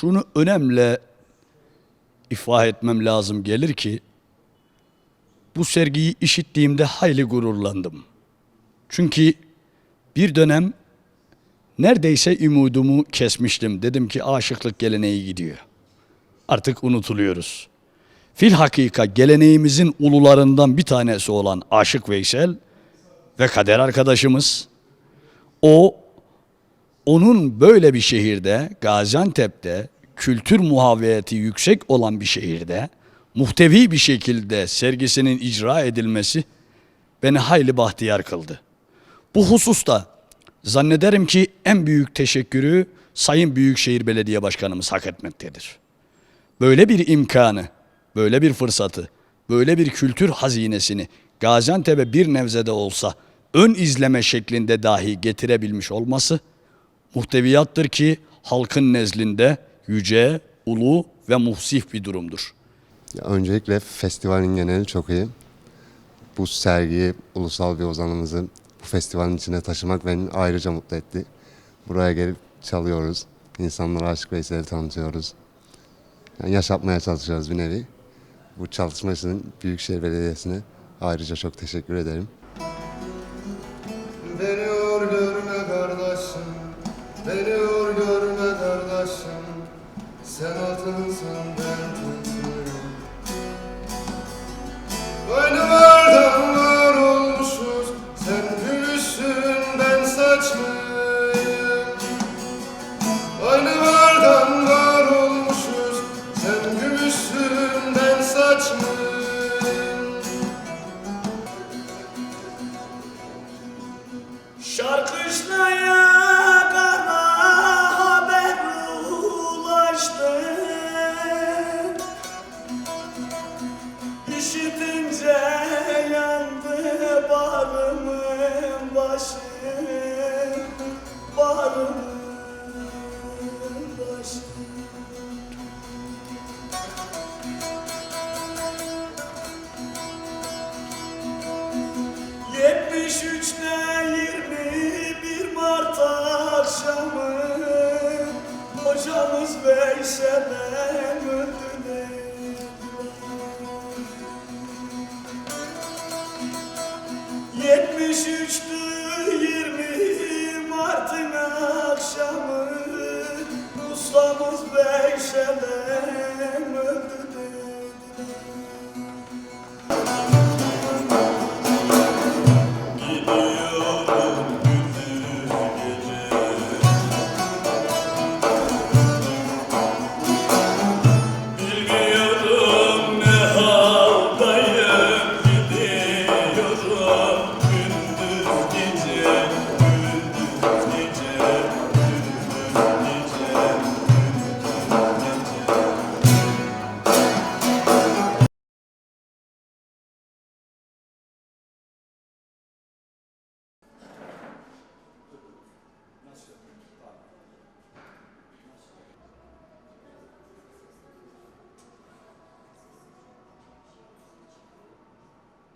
şunu önemli ifade etmem lazım gelir ki bu sergiyi işittiğimde hayli gururlandım. Çünkü bir dönem neredeyse umudumu kesmiştim. Dedim ki aşıklık geleneği gidiyor. Artık unutuluyoruz. Fil hakika geleneğimizin ulularından bir tanesi olan Aşık Veysel ve kader arkadaşımız o onun böyle bir şehirde Gaziantep'te kültür muhaviyeti yüksek olan bir şehirde muhtevi bir şekilde sergisinin icra edilmesi beni hayli bahtiyar kıldı. Bu hususta zannederim ki en büyük teşekkürü Sayın Büyükşehir Belediye Başkanımız hak etmektedir. Böyle bir imkanı, böyle bir fırsatı, böyle bir kültür hazinesini Gaziantep'e bir nevzede olsa ön izleme şeklinde dahi getirebilmiş olması muhteviyattır ki halkın nezdinde yüce, ulu ve muhsif bir durumdur. Ya öncelikle festivalin geneli çok iyi. Bu sergiyi, ulusal bir ozanımızı bu festivalin içine taşımak beni ayrıca mutlu etti. Buraya gelip çalıyoruz. İnsanlara Aşık Veysel'i tanıtıyoruz. Yani yaşatmaya çalışıyoruz bir nevi. Bu çalışma için Büyükşehir Belediyesi'ne ayrıca çok teşekkür ederim. Şarkışlaya kara haber ulaştı. İşitince yandı bağrımın başı akşamı Hocamız Veysel'e öldü Yetmiş üçtü Mart'ın akşamı Ustamız öldü